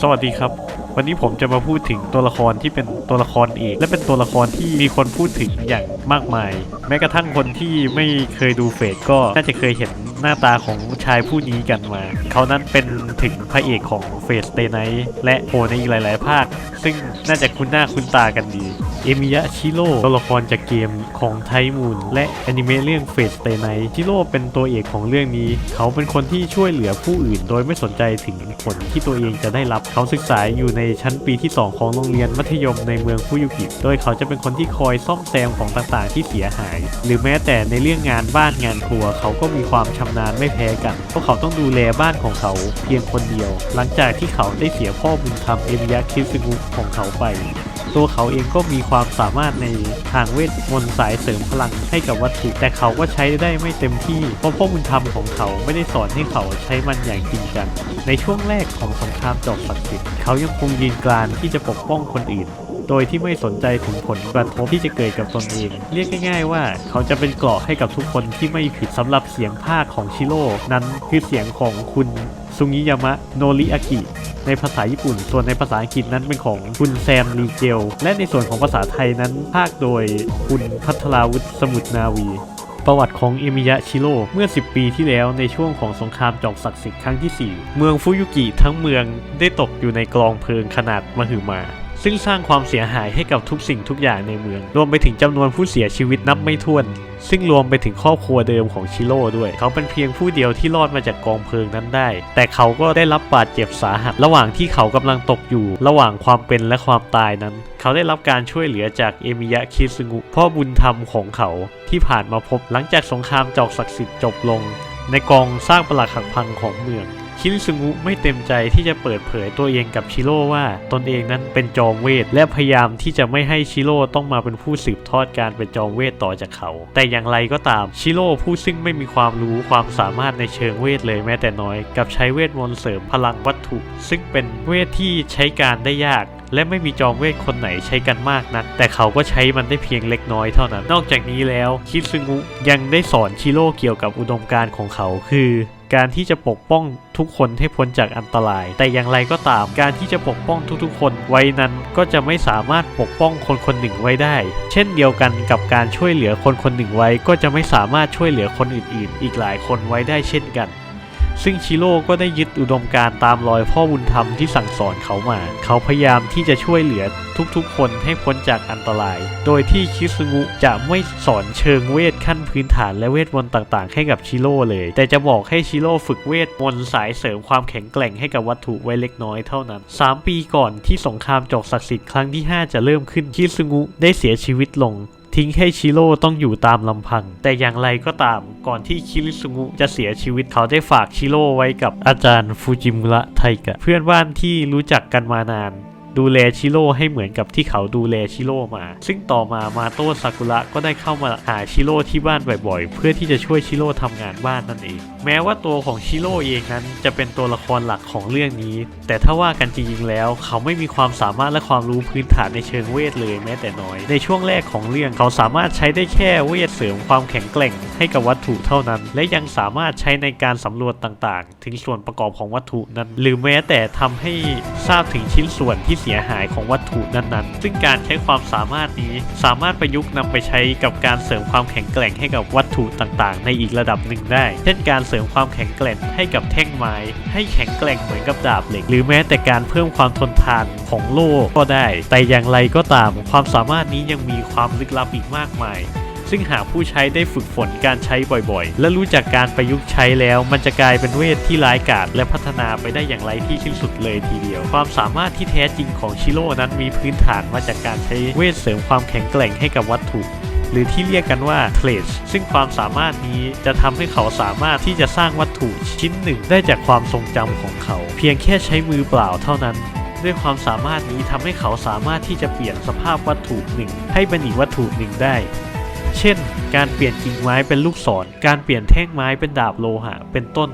สวัสดีครับ วันนี้ผมจะมาพูดถึงตัวละครที่เป็นตัวละครเอกและเป็นตัวละครที่มีคนพูดถึงอย่างมากมาย แม้กระทั่งคนที่ไม่เคยดูเฟสก็น่าจะเคยเห็นหน้าตาของชายผู้นี้กันมา เขานั้นเป็นถึงพระเอกของเฟสเตไนและโผลในอีกหลาย ๆ ภาค ซึ่งน่าจะคุ้นหน้าคุ้นตากันดี เอมิยะชิโร่ตัวละครจากเกมของไทมูนและแอนิเมะเรื่องเฟสเตไนชิโร่เป็นตัวเอกของเรื่องนี้ เขาเป็นคนที่ช่วยเหลือผู้อื่น โดยไม่สนใจถึงผลที่ตัวเองจะได้รับเขาศึกษาอยู่ในชั้นปีที่ 2 ของโรงเรียนมัธยมในเมืองฟุยุกิ โดยเขาจะเป็นคนที่คอยซ่อมแซมของต่างๆ ที่เสียหาย หรือแม้แต่ในเรื่องงานบ้านงานครัว เขาก็มีความชำนาญไม่แพ้กันเพราะเขาต้องดูแลบ้านของเขาเพียงคนเดียว หลังจากที่เขาได้เสียพ่อบุญธรรมเอมิยะคิซึงุของเขาไป ตัวเขาเองก็มีความสามารถในทางเวทมนต์สายเสริมพลังให้กับวัตถุแต่เขาก็ใช้ได้ไม่เต็มที่ เพราะพ่อบุญธรรมของเขาไม่ได้สอนให้เขาใช้มันอย่างจริงจังในช่วงแรกของสงครามจอบศักดิ์สิทธิ์เขายังคงยืนกรานที่จะปกป้องคนอื่นโดยที่ไม่สนใจถึงผลกระทบที่จะเกิดกับตนเอง เรียกง่าย ๆ ว่าเขาจะเป็นเกราะให้กับทุกคนที่ไม่ผิดสำหรับเสียงภาคของชิโร่นั้นคือเสียงของคุณ ซุงิยามะโนริอากิในภาษาญี่ปุ่น ส่วนในภาษาอังกฤษนั้นเป็นของคุณแซมรีเกล และในส่วนของภาษาไทยนั้นภาคโดยคุณพัทราวุฒิสมุทรนาวี ประวัติของเอมิยะชิโร่เมื่อ 10 ปีที่แล้วในช่วงของสงครามจอกศักดิ์สิทธิ์ครั้งที่ 4 เมืองฟุยุกิทั้งเมืองได้ตกอยู่ในกลองเพลิงขนาดมหึมา ซึ่งสร้างความเสียหายให้กับทุกสิ่งทุกอย่างในเมือง รวมไปถึงจำนวนผู้เสียชีวิตนับไม่ถ้วน ซึ่งรวมไปถึงครอบครัวเดิมของชิโร่ด้วย เขาเป็นเพียงผู้เดียวที่รอดมาจากกองเพลิงนั้นได้ แต่เขาก็ได้รับบาดเจ็บสาหัส ระหว่างที่เขากำลังตกอยู่ ระหว่างความเป็นและความตายนั้น เขาได้รับการช่วยเหลือจากเอมิยะคิซึงุพ่อบุญธรรมของเขา ที่ผ่านมาพบหลังจากสงครามจอกศักดิ์สิทธิ์จบลง ในกองสร้างปลักหักพังของเมือง คิริซึงุไม่เต็มใจที่จะเปิดเผยตัวเองกับชิโร่ว่าตนเองนั้นเป็นจอมเวท และพยายามที่จะไม่ให้ชิโร่ต้องมาเป็นผู้สืบทอดการเป็นจอมเวทต่อจากเขา แต่อย่างไรก็ตามชิโร่ผู้ซึ่งไม่มีความรู้ความสามารถในเชิงเวทเลยแม้แต่น้อย กับใช้เวทมนต์เสริมพลังวัตถุ ซึ่งเป็นเวทที่ใช้การได้ยากและไม่มีจอมเวทคนไหนใช้กันมากนัก แต่เขาก็ใช้มันได้เพียงเล็กน้อยเท่านั้น นอกจากนี้แล้วคิซึงุยังได้สอนชิโร่เกี่ยวกับอุดมการณ์ของเขาคือ การที่จะปกป้องทุกคนให้พ้นจากอันตราย แต่อย่างไรก็ตาม การที่จะปกป้องทุกๆ คนไว้นั้นก็จะไม่สามารถปกป้องคนคนหนึ่งไว้ได้ เช่นเดียวกันกับการช่วยเหลือคนคนหนึ่งไว้ ก็จะไม่สามารถช่วยเหลือคนอื่น ๆ อีกหลายคนไว้ได้เช่นกัน ซึ่งชิโร่ก็ได้ยึดอุดมการณ์ตามรอยพ่อบุญธรรมที่สั่งสอนเขามา เขาพยายามที่จะช่วยเหลือทุกๆ คนให้พ้นจากอันตราย โดยที่คิซึงุจะไม่สอนเชิงเวทขั้นพื้นฐานและเวทมนต์ต่างๆ ให้กับชิโร่เลย แต่จะบอกให้ชิโร่ฝึกเวทมนต์สายเสริมความแข็งแกร่งให้กับวัตถุไว้เล็กน้อยเท่านั้น 3 ปีก่อนที่สงครามจอกศักดิ์สิทธิ์ครั้งที่ 5 จะเริ่มขึ้นคิซึงุได้เสียชีวิตลง ทิ้งให้ชิโร่ต้องอยู่ตามลำพัง แต่อย่างไรก็ตามก่อนที่คิริซุงุจะเสียชีวิตเขาได้ฝากชิโร่ไว้กับอาจารย์ฟูจิมุระไทกะ เพื่อนบ้านที่รู้จักกันมานาน ดูแลชิโร่ให้เหมือนกับที่เขาดูแลชิโร่มา ซึ่งต่อมามาโต้ซากุระก็ได้เข้ามาหาชิโร่ที่บ้านบ่อยๆ เพื่อที่จะช่วยชิโร่ทำงานบ้านนั่นเอง แม้ว่าตัวของชิโร่เองนั้นจะเป็นตัวละครหลักของเรื่องนี้ แต่ถ้าว่ากันจริงๆแล้ว เขาไม่มีความสามารถและความรู้พื้นฐานในเชิงเวทเลยแม้แต่น้อย ในช่วงแรกของเรื่องเขาสามารถใช้ได้แค่เวทเสริมความแข็งแกร่งให้กับวัตถุเท่านั้น และยังสามารถใช้ในการสำรวจต่างๆ ถึงส่วนประกอบของวัตถุนั้น หรือแม้แต่ทำให้ทราบถึงชิ้นส่วนที่เสียหายของวัตถุนั้นๆ ซึ่งการใช้ความสามารถนี้สามารถประยุกต์นำไปใช้กับการเสริมความแข็งแกร่งให้กับวัตถุต่างๆ ในอีกระดับหนึ่งได้ เช่นการเสริมความแข็งแกร่งให้กับแท่งไม้ ให้แข็งแกร่งเหมือนกับดาบเหล็ก หรือแม้แต่การเพิ่มความทนทานของโล่ก็ได้ แต่อย่างไรก็ตามความสามารถนี้ยังมีความลึกลับอีกมากมาย ซึ่งหากผู้ใช้ได้ฝึกฝนการใช้บ่อยๆ และรู้จักการประยุกต์ใช้แล้ว มันจะกลายเป็นเวทที่ร้ายกาจและพัฒนาไปได้อย่างไรที่สิ้นสุดเลยทีเดียว ความสามารถที่แท้จริงของชิโร่นั้นมีพื้นฐานมาจากการใช้เวทเสริมความแข็งแกร่งให้กับวัตถุหรือที่เรียกกันว่าเทรดซึ่งความสามารถนี้จะทำให้เขาสามารถที่จะสร้างวัตถุชิ้นหนึ่งได้จากความทรงจำของเขา เพียงแค่ใช้มือเปล่าเท่านั้น ด้วยความสามารถนี้ทำให้เขาสามารถที่จะเปลี่ยนสภาพวัตถุหนึ่ง ให้เป็นอีกวัตถุหนึ่งได้ เช่น การเปลี่ยนกิ่งไม้เป็นลูกศร การเปลี่ยนแท่งไม้เป็นดาบโลหะ เป็นต้น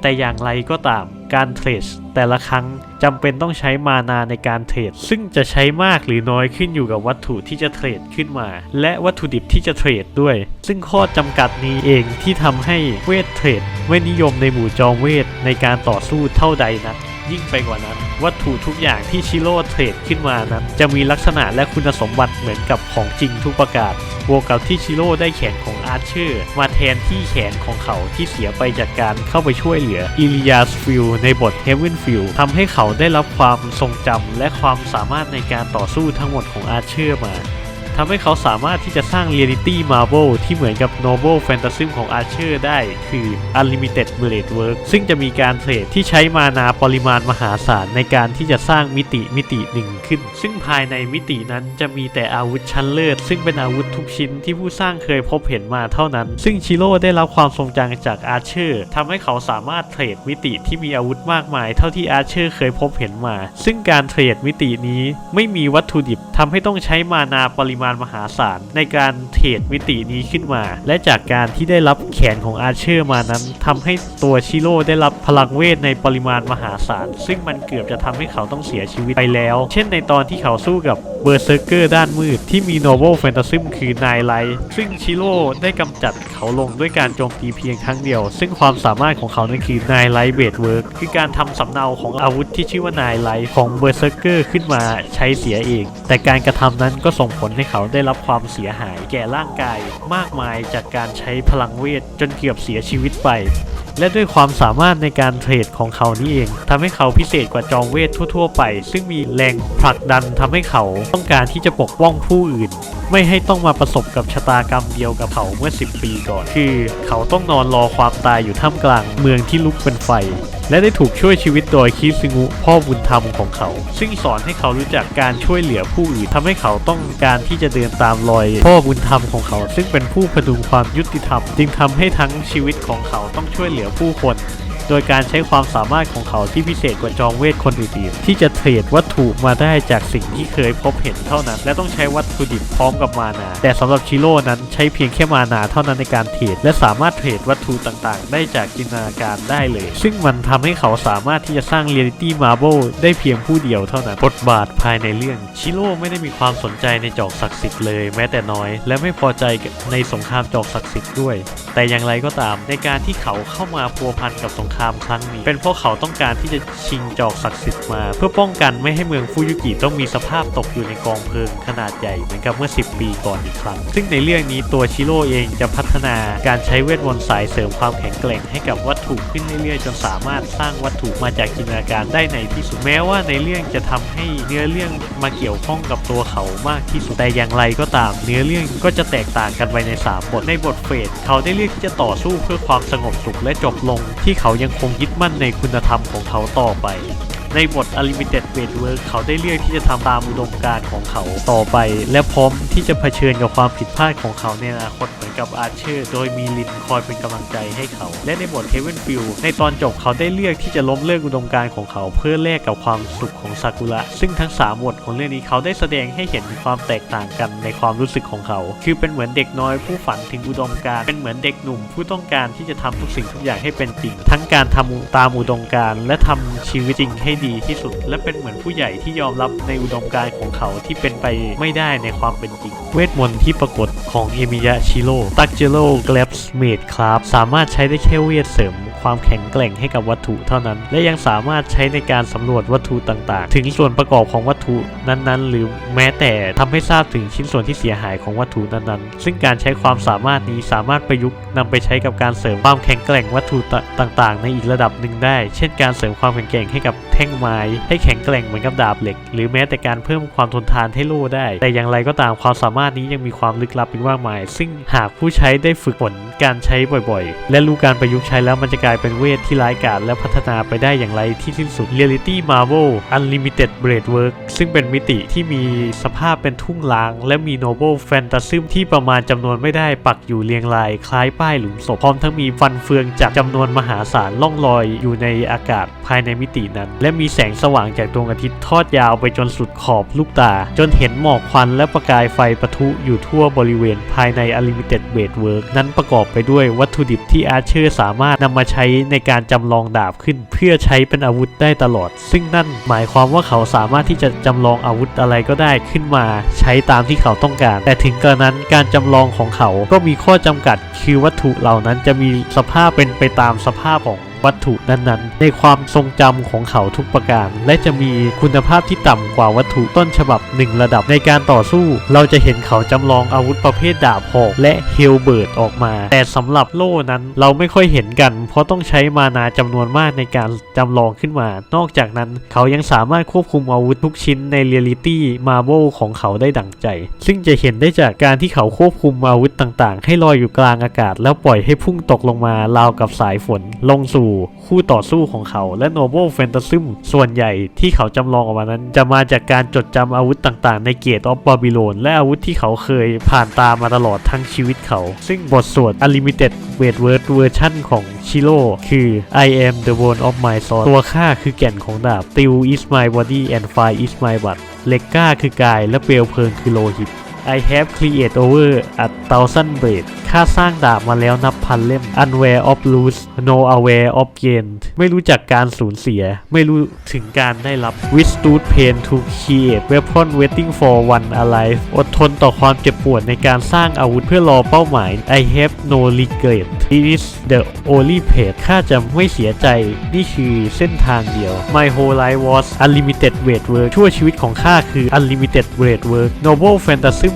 แต่อย่างไรก็ตาม การเทรดแต่ละครั้งจำเป็นต้องใช้มานาในการเทรด ซึ่งจะใช้มากหรือน้อยขึ้นอยู่กับวัตถุที่จะเทรดขึ้นมา และวัตถุดิบที่จะเทรดด้วย ซึ่งข้อจำกัดนี้เองที่ทำให้เวทเทรดไม่นิยมในหมู่จอมเวทในการต่อสู้เท่าใดนัก ยิ่งไปกว่านั้น วัตถุทุกอย่างที่ชิโร่เทรดขึ้นมานั้น จะมีลักษณะและคุณสมบัติเหมือนกับของจริงทุกประการบวกกับที่ชิโร่ได้แขนของอาร์เชอร์มาแทนที่แขนของเขาที่เสียไปจากการเข้าไปช่วยเหลืออิลิยาสฟิลในบทเฮเวนฟิลทำให้เขาได้รับความทรงจำและความสามารถในการต่อสู้ทั้งหมดของอาร์เชอร์มา ทำให้เขาสามารถที่จะสร้างเรียลิตี้มาร์เบลที่เหมือนกับ Noble Fantasy ของ Archer ได้คือ Unlimited Blade Work ซึ่งจะมีการเทรดที่ใช้มานาปริมาณมหาศาลในการที่จะสร้างมิติมิติหนึ่งขึ้น ซึ่งภายในมิตินั้นจะมีแต่อาวุธชั้นเลิศ ซึ่งเป็นอาวุธทุกชิ้นที่ผู้สร้างเคยพบเห็นมาเท่านั้น ซึ่งชิโร่ได้รับความทรงจำจาก Archer ทำให้เขาสามารถเทรดมิติที่มีอาวุธมากมาย เท่าที่ Archer เคยพบเห็นมา ซึ่งการเทรดมิตินี้ไม่มีวัตถุดิบทำให้ต้องใช้มานาปริมาณมหาศาลในการเทรดมิตินี้ขึ้นมา และจากการที่ได้รับแขนของอาร์เชอร์มานั้นทำให้ตัวชิโร่ได้รับพลังเวทในปริมาณมหาศาลซึ่งมันเกือบจะทำให้เขาต้องเสียชีวิตไปแล้ว เช่นในตอนที่เขาสู้กับเบอร์เซอร์เกอร์ด้านมืดที่มีโนเบิลแฟนตาซิมคือนายไลท์ซึ่งชิโร่ได้กำจัดเขาลงด้วยการโจมตีเพียงครั้งเดียว ซึ่งความสามารถของเขานั้นคือนายไลท์เบดเวิร์กคือการทำสำเนาของอาวุธที่ชื่อว่านายไลท์ของเบอร์เซอร์เกอร์ขึ้นมาใช้เสียเอง แต่การกระทำนั้นก็ส่งผลให้เขาได้รับความเสียหายแก่ร่างกายมากมายจากการใช้พลังเวทจนเกือบเสียชีวิตไป และด้วยความสามารถในการเทรดของเขานี่เองทำให้เขาพิเศษกว่าจอมเวททั่ว ๆ ไป ซึ่งมีแรงผลักดันทำให้เขาต้องการที่จะปกป้องผู้อื่น ไม่ให้ต้องมาประสบกับชะตากรรมเดียวกับเขาเมื่อ 10 ปีก่อน คือ เขาต้องนอนรอความตายอยู่ท่ามกลางเมืองที่ลุกเป็นไฟ และได้ถูกช่วยชีวิตโดยคิซึงุพ่อบุญธรรมของเขา ซึ่งสอนให้เขารู้จักการช่วยเหลือผู้อื่นทำให้เขาต้องการที่จะเดินตามรอย พ่อบุญธรรมของเขา ซึ่งเป็นผู้พดุงความยุติธรรม จึงทำให้ทั้งชีวิตของเขาต้องช่วยเหลือผู้คน โดยการใช้ความสามารถของเขาที่พิเศษกว่าจอมเวทคนอื่นๆ ที่จะเทรดวัตถุมาได้จากสิ่งที่เคยพบเห็นเท่านั้น และต้องใช้วัตถุดิบพร้อมกับมานา แต่สำหรับชิโร่นั้นใช้เพียงแค่มานาเท่านั้นในการเทรดและสามารถเทรดวัตถุต่างๆ ได้จากจินตนาการได้เลย ซึ่งมันทำให้เขาสามารถที่จะสร้างเรียลิตี้มาร์เบลได้เพียงผู้เดียวเท่านั้นบทบาทภายในเรื่องชิโร่ไม่ได้มีความสนใจในจอกศักดิ์สิทธิ์เลยแม้แต่น้อย และไม่พอใจในสงครามจอกศักดิ์สิทธิ์ด้วย แต่อย่างไรก็ตามในการที่เขาเข้ามาพัวพันกับสงครามครั้งนี้ เป็นเพราะเขาต้องการที่จะชิงจอกศักดิ์สิทธิ์มา เพื่อป้องกันไม่ให้เมืองฟูยุกิต้องมีสภาพตกอยู่ในกองเพลิงขนาดใหญ่เหมือนกับเมื่อ 10 ปีก่อนอีกครั้ง ซึ่งในเรื่องนี้ตัวชิโร่เองจะพัฒนาการใช้เวทมนต์สายเสริมความแข็งแกร่งให้กับวั ถูกขึ้นเรื่อยๆจนสามารถสร้างวัตถุมาจากจินตนาการได้ในที่สุดแม้ว่าในเรื่องจะทำให้เนื้อเรื่องมาเกี่ยวข้องกับตัวเขามากที่สุดแต่อย่างไรก็ตาม เนื้อเรื่องก็จะแตกต่างกันไปในสามบทในบทเฟสเขาได้เลือกที่จะต่อสู้เพื่อความสงบสุขและจบลง ที่เขายังคงยึดมั่นในคุณธรรมของเขาต่อไป ในบท Unlimited b a d Work เขาได้เลือกที่จะทำตามอุดมการณ์ของเขาต่อไป และพร้อมที่จะเผชิญกับความผิดพลาดของเขาในอนาคตเหมือนกับอาร์เชอร์ โดยมีลินคอยเป็นกำลังใจให้เขา และในบท Heaven f i e l ในตอนจบเขาได้เลือกที่จะล้มเลิกอุดมการณ์ของเขา เพื่อแลกกับความสุขของซากุระ ซึ่งทั้ง 3 บทของเรื่องนี้เขาได้แสดงให้เห็นความแตกต่างกันในความรู้สึกของเขา คือเป็นเหมือนเด็กน้อยผู้ฝันถึงอุดมการณ์เป็นเหมือนเด็กหนุ่มผู้ต้องการที่จะทำทุกสิ่งทุกอย่างให้เป็นจริง ทั้งการทำตามอุดมการณ์และทำชีวิตจริงให้ดีที่สุด และเป็นเหมือนผู้ใหญ่ที่ยอมรับในอุดมการณ์ของเขาที่เป็นไปไม่ได้ในความเป็นจริง เวทมนต์ที่ปรากฏของเอมิยะชิโร่ตักเจโร่แกลบส์เมดครับสามารถใช้ได้แค่เวทเสริม ความแข็งแกร่งให้กับวัตถุเท่านั้น และยังสามารถใช้ในการสำรวจวัตถุต่างๆ ถึงส่วนประกอบของวัตถุนั้นๆ หรือแม้แต่ทำให้ทราบถึงชิ้นส่วนที่เสียหายของวัตถุนั้นๆ ซึ่งการใช้ความสามารถนี้สามารถประยุกต์นำไปใช้กับการเสริมความแข็งแกร่งวัตถุต่างๆ ในอีกระดับหนึ่งได้ เช่น การเสริมความแข็งแกร่งให้กับแท่งไม้ให้แข็งแกร่งเหมือนกับดาบเหล็ก หรือแม้แต่การเพิ่มความทนทานให้โล่ได้ แต่อย่างไรก็ตามความสามารถนี้ยังมีความลึกลับอีกมากมาย ซึ่งหากผู้ใช้ได้ฝึกฝนการใช้บ่อยๆ และรู้การประยุกต์ใช้แล้วมันจะกลายายเป็นเวทที่ร้ายกาจและพัฒนาไปได้อย่างไรที่สิ้นสุด Reality Marvel Unlimited Blade Work ซึ่งเป็นมิติที่มีสภาพเป็นทุ่งล้าง และมี Noble Fantasy ที่ประมาณจำนวนไม่ได้ปักอยู่เรียงราย คล้ายป้ายหลุมศพพร้อมทั้งมีฟันเฟืองจากจำนวนมหาศาลล่องลอยอยู่ในอากาศภายในมิตินั้น และมีแสงสว่างจากดวงอาทิตย์ทอดยาวไปจนสุดขอบลูกตา จนเห็นหมอกควันและประกายไฟปะทุอยู่ทั่วบริเวณภายใน Unlimited Blade Work นั้นประกอบไปด้วยวัตถุดิบที่อาร์เชอร์สามารถนำมาใช้ในการจำลองดาบขึ้น เพื่อใช้เป็นอาวุธได้ตลอด ซึ่งนั่นหมายความว่าเขาสามารถที่จะจำลองอาวุธอะไรก็ได้ขึ้นมา ใช้ตามที่เขาต้องการ แต่ถึงกระนั้นการจำลองของเขาก็มีข้อจำกัดคือวัตถุเหล่านั้นจะมีสภาพเป็นไปตามสภาพของ วัตถุนั้นๆ ในความทรงจำของเขาทุกประการ และจะมีคุณภาพที่ต่ำกว่าวัตถุต้นฉบับหนึ่งระดับในการต่อสู้ เราจะเห็นเขาจำลองอาวุธประเภทดาบหอกและเฮลเบิร์ดออกมา แต่สำหรับโล่นั้นเราไม่ค่อยเห็นกัน เพราะต้องใช้มานาจำนวนมากในการจำลองขึ้นมา นอกจากนั้นเขายังสามารถควบคุมอาวุธทุกชิ้นในเรียลิตี้มาโบของเขาได้ดั่งใจ ซึ่งจะเห็นได้จากการที่เขาควบคุมอาวุธต่างๆ ให้ลอยอยู่กลางอากาศ แล้วปล่อยให้พุ่งตกลงมาราวกับสายฝน ลงสู่คู่ต่อสู้ของเขา และโนเบิลแฟนตาซึมส่วนใหญ่ที่เขาจำลองออกมานั้น จะมาจากการจดจำอาวุธต่างๆ ในเกตออฟบาบิโลนและอาวุธที่เขาเคยผ่านตามาตลอดทั้งชีวิตเขา ซึ่งบทสวด Unlimited w e i g h t Word เวอร์ชันของชิโร่คือ I am the bone of my sword ตัวข้าคือแก่นของดาบ Steel is my body and fire is my blood เล็กก้าคือกายและเปลวเพลิงคือโลหิต I have created over a thousand blades ข้าสร้างดาบมาแล้วนับพันเล่ม Unaware of lose no aware of gain ไม่รู้จักการสูญเสีย ไม่รู้ถึงการได้รับ withstood pain to create weapon waiting for one alive อดทนต่อความเจ็บปวดในการสร้างอาวุธเพื่อรอเป้าหมาย I have no regret it is the only path ข้าจะไม่เสียใจ นี่คือเส้นทางเดียว My whole life was unlimited weight work ชั่วชีวิตของข้าคือ unlimited weight work noble phantasm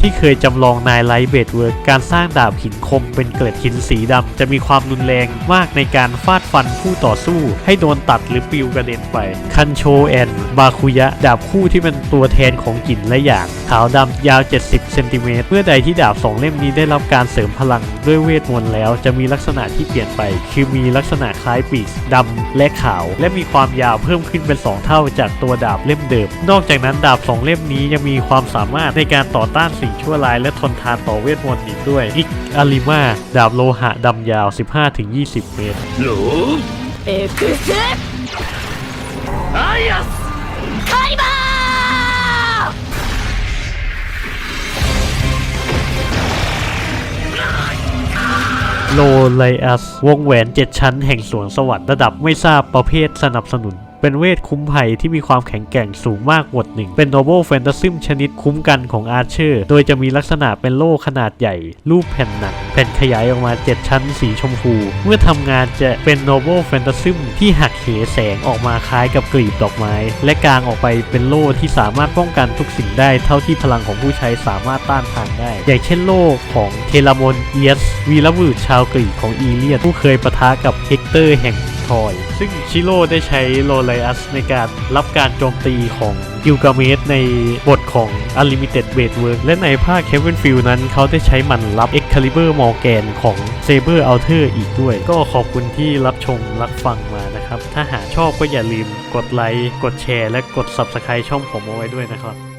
ที่เคยจำลองนายไลท์เบดเวิร์กการสร้างดาบหินคมเป็นเกล็ดหินสีดำจะมีความรุนแรงมากในการฟาดฟันผู้ต่อสู้ ให้โดนตัดหรือปิวกระเด็นไปคันโชแอนบาคุยะ ดาบคู่ที่เป็นตัวแทนของกลิ่นและอย่างขาวดำยาว 70 เซนติเมตร เมื่อใดที่ดาบสองเล่มนี้ได้รับการเสริมพลังด้วยเวทมนต์แล้ว จะมีลักษณะที่เปลี่ยนไป คือมีลักษณะคล้ายปีกดำและขาว และมีความยาวเพิ่มขึ้นเป็น 2 เท่าจากตัวดาบเล่มเดิม นอกจากนั้นดาบสองเล่มนี้ยังมีความสามารถในการต่อต้านสิ่งชั่วร้ายและทนทานต่อเวทมนต์อีกด้วย อิกอาริมาดาบโลหะดำยาว 15-20 เมตรหลเอฟเอสไอยัสไคบา โลไลอัส วงแหวน7ชั้นแห่งสวงสวรรค์ระดับไม่ทราบประเภทสนับสนุน เป็นเวทคุ้มภัยที่มีความแข็งแกร่งสูงมากบทหนึ่ง เป็นโนเบิลแฟนตาซิมชนิดคุ้มกันของอาร์เชอร์ โดยจะมีลักษณะเป็นโล่ขนาดใหญ่ รูปแผ่นหนังแผ่นขยายออกมา 7 ชั้นสีชมพู เมื่อทำงานจะเป็นโนเบิลแฟนตาซิมที่หักเหแสงออกมาคล้ายกับกลีบดอกไม้ และกางออกไปเป็นโล่ที่สามารถป้องกันทุกสิ่งได้เท่าที่พลังของผู้ใช้สามารถต้านทานได้ อย่างเช่นโล่ของเทลามอนเอียสวีรบุรุษชาวกรีกของอีเลียนผู้เคยปะทะกับเฮกเตอร์แห่ง ทอย ซึ่งชิโร่ได้ใช้โลไลอัสในการรับการโจมตีของกิลกาเมสในบทของ Unlimited w e i g h t Work และในภาค Kevin f i e l นั้นเขาได้ใช้มันรับ Excalibur Morgan ของ Saber Alter อีกด้วย ก็ขอบคุณที่รับชมรับฟังมานะครับ ถ้าหากชอบก็อย่าลืมกดไลค์ กดแชร์ และกด Subscribe ช่องผมเอาไว้ด้วยนะครับ